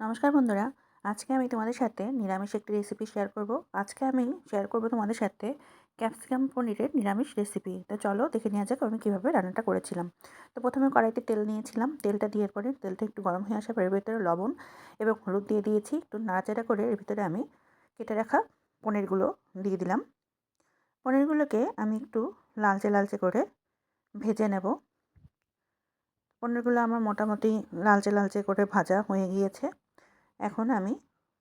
নমস্কার বন্ধুরা। আজকে আমি তোমাদের সাথে নিরামিষ একটি রেসিপি শেয়ার করব। আজকে আমি শেয়ার করব তোমাদের সাথে ক্যাপসিকাম পনিরের নিরামিষ রেসিপি তো চলো দেখে নেওয়া যাক আমি কীভাবে রান্নাটা করেছিলাম। তো প্রথমে কড়াইতে তেল নিয়েছিলাম। তেলটা দিয়ে পরে তেলটা একটু গরম হয়ে আসা এর ভিতরে লবণ এবং হলুদ দিয়ে দিয়েছি। একটু নাড়াচাড়া করে এর ভিতরে আমি কেটে রাখা পনিরগুলো দিয়ে দিলাম। পনিরগুলোকে আমি একটু লালচে লালচে করে ভেজে নেব। পনিরগুলো আমার মোটামুটি লালচে লালচে করে ভাজা হয়ে গিয়েছে। এখন আমি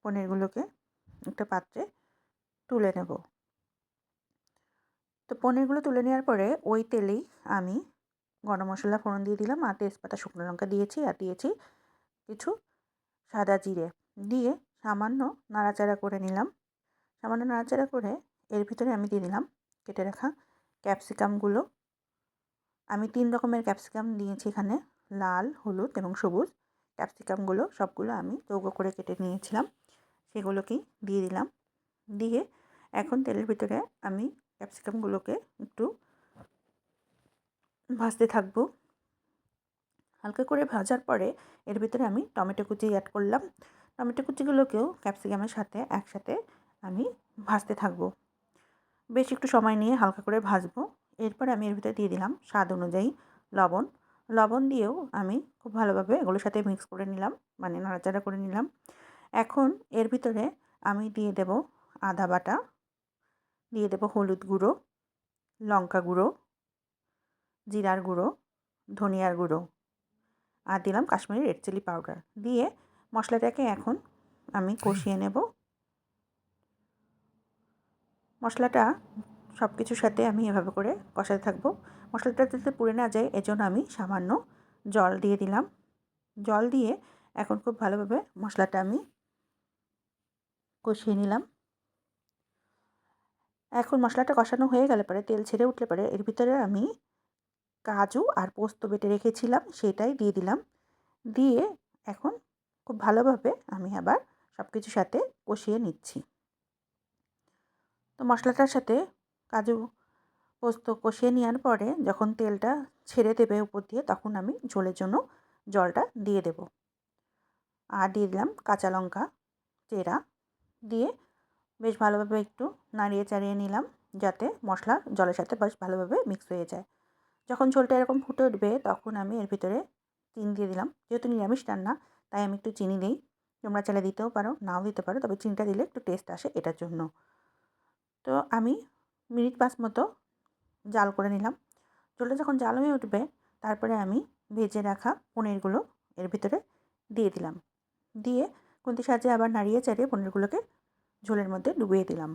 পনিরগুলোকে একটা পাত্রে তুলে নেব। তো পনিরগুলো তুলে নেওয়ার পরে ওই তেলেই আমি গরম মশলা ফোড়ন দিয়ে দিলাম আর তেজপাতা, শুকনো লঙ্কা দিয়েছি আর দিয়েছি কিছু সাদা জিরে দিয়ে সামান্য নাড়াচাড়া করে নিলাম। সামান্য নাড়াচাড়া করে এর ভিতরে আমি দিয়ে দিলাম কেটে রাখা ক্যাপসিকামগুলো। আমি তিন রকমের ক্যাপসিকাম দিয়েছি এখানে, লাল, হলুদ এবং সবুজ। ক্যাপসিকামগুলো সবগুলো আমি চৌকো করে কেটে নিয়েছিলাম। সেগুলোকেই দিয়ে দিলাম। দিয়ে এখন তেলের ভিতরে আমি ক্যাপসিকামগুলোকে একটু ভাজতে থাকব। হালকা করে ভাজার পরে এর ভিতরে আমি টমেটো কুচি অ্যাড করলাম। টমেটো কুচিগুলোকেও ক্যাপসিকামের সাথে একসাথে আমি ভাজতে থাকব। বেশ একটু সময় নিয়ে হালকা করে ভাজবো। এরপরে আমি এর ভিতরে দিয়ে দিলাম স্বাদ অনুযায়ী লবণ। লবণ দিয়েও আমি খুব ভালোভাবে এগুলোর সাথে মিক্স করে নিলাম মানে নাড়াচাড়া করে নিলাম। এখন এর ভিতরে আমি দিয়ে দেব আদা বাটা, দিয়ে দেব হলুদ গুঁড়ো, লঙ্কা গুঁড়ো, জিরার গুঁড়ো, ধনিয়ার গুঁড়ো, আর দিলাম কাশ্মীরি রেড চিলি পাউডার দিয়ে মশলাটাকে এখন আমি কষিয়ে নেব। মশলাটা সব কিছুর সাথে আমি এভাবে করে কষাতে থাকব। মশলাটা যাতে পুড়ে না যায়, এজন্য আমি সামান্য জল দিয়ে দিলাম। জল দিয়ে এখন খুব ভালোভাবে মশলাটা আমি কষিয়ে নিলাম। এখন মশলাটা কষানো হয়ে গেলে পরে তেল ছেড়ে উঠলে পরে এর ভিতরে আমি কাজু আর পোস্ত বেটে রেখেছিলাম, সেটাই দিয়ে দিলাম। দিয়ে এখন খুব ভালোভাবে আমি আবার সব কিছুর সাথে কষিয়ে নিচ্ছি। তো মশলাটার সাথে কাজু পোস্ত কষিয়ে নেওয়ার পরে যখন তেলটা ছেড়ে দেবে উপর দিয়ে, তখন আমি ঝোলের জন্য জলটা দিয়ে দেব। আর দিয়ে দিলাম কাঁচা লঙ্কা, চেরা দিয়ে বেশ ভালোভাবে একটু নাড়িয়ে চাড়িয়ে নিলাম যাতে মশলা জলের সাথে বেশ ভালোভাবে মিক্স হয়ে যায়। যখন ঝোলটা এরকম ফুটে উঠবে, তখন আমি এর ভিতরে চিনি দিয়ে দিলাম। যেহেতু নিরামিষ রান্না, তাই আমি একটু চিনি দিই। তোমরা চালে দিতেও পারো, নাও দিতে পারো, তবে চিনিটা দিলে একটু টেস্ট আসে এটার জন্য। তো আমি মিনিট পাঁচ মতো জাল করে নিলাম। ঝোলটা যখন জাল হয়ে উঠবে, তারপরে আমি ভেজে রাখা পনিরগুলো এর ভিতরে দিয়ে দিলাম। দিয়ে খুন্তি সাহায্যে আবার নাড়িয়ে চাড়িয়ে পনিরগুলোকে ঝোলের মধ্যে ডুবিয়ে দিলাম,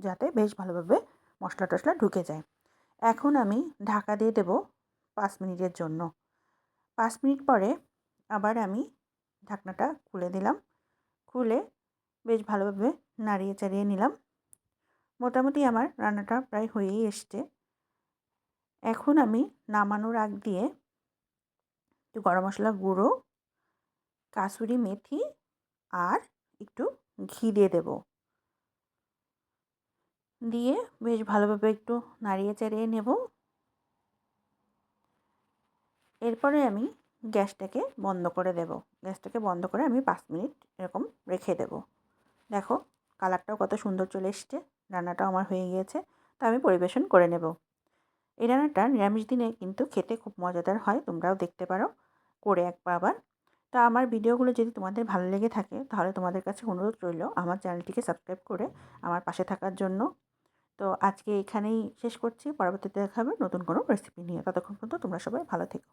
যাতে বেশ ভালোভাবে মশলা টশলা ঢুকে যায়। এখন আমি ঢাকা দিয়ে দেব পাঁচ মিনিটের জন্য। পাঁচ মিনিট পরে আবার আমি ঢাকনাটা খুলে দিলাম। খুলে বেশ ভালোভাবে নাড়িয়ে চাড়িয়ে নিলাম। মোটামুটি আমার রান্নাটা প্রায় হয়েই এসছে। এখন আমি নামানোর আগ দিয়ে একটু গরম মশলা গুঁড়ো, কাসুরি মেথি আর একটু ঘি দিয়ে দেব। দিয়ে বেশ ভালোভাবে একটু নাড়িয়ে চাড়িয়ে নেব। এরপরে আমি গ্যাসটাকে বন্ধ করে দেব। গ্যাসটাকে বন্ধ করে আমি পাঁচ মিনিট এরকম রেখে দেব। দেখো কালারটাও কত সুন্দর চলে এসছে, রান্নাটাও আমার হয়ে গিয়েছে, তো আমি পরিবেশন করে নেব। এই রান্নাটা নিরামিষ দিনে কিন্তু খেতে খুব মজাদার হয়, তোমরাও দেখতে পারো করে একবার আবার। তো আমার ভিডিওগুলো যদি তোমাদের ভালো লেগে থাকে, তাহলে তোমাদের কাছে অনুরোধ রইল আমার চ্যানেলটিকে সাবস্ক্রাইব করে আমার পাশে থাকার জন্য। তো আজকে এখানেই শেষ করছি, পরবর্তীতে দেখা হবে নতুন কোনো রেসিপি নিয়ে। ততক্ষণ পর্যন্ত তোমরা সবাই ভালো থেকো।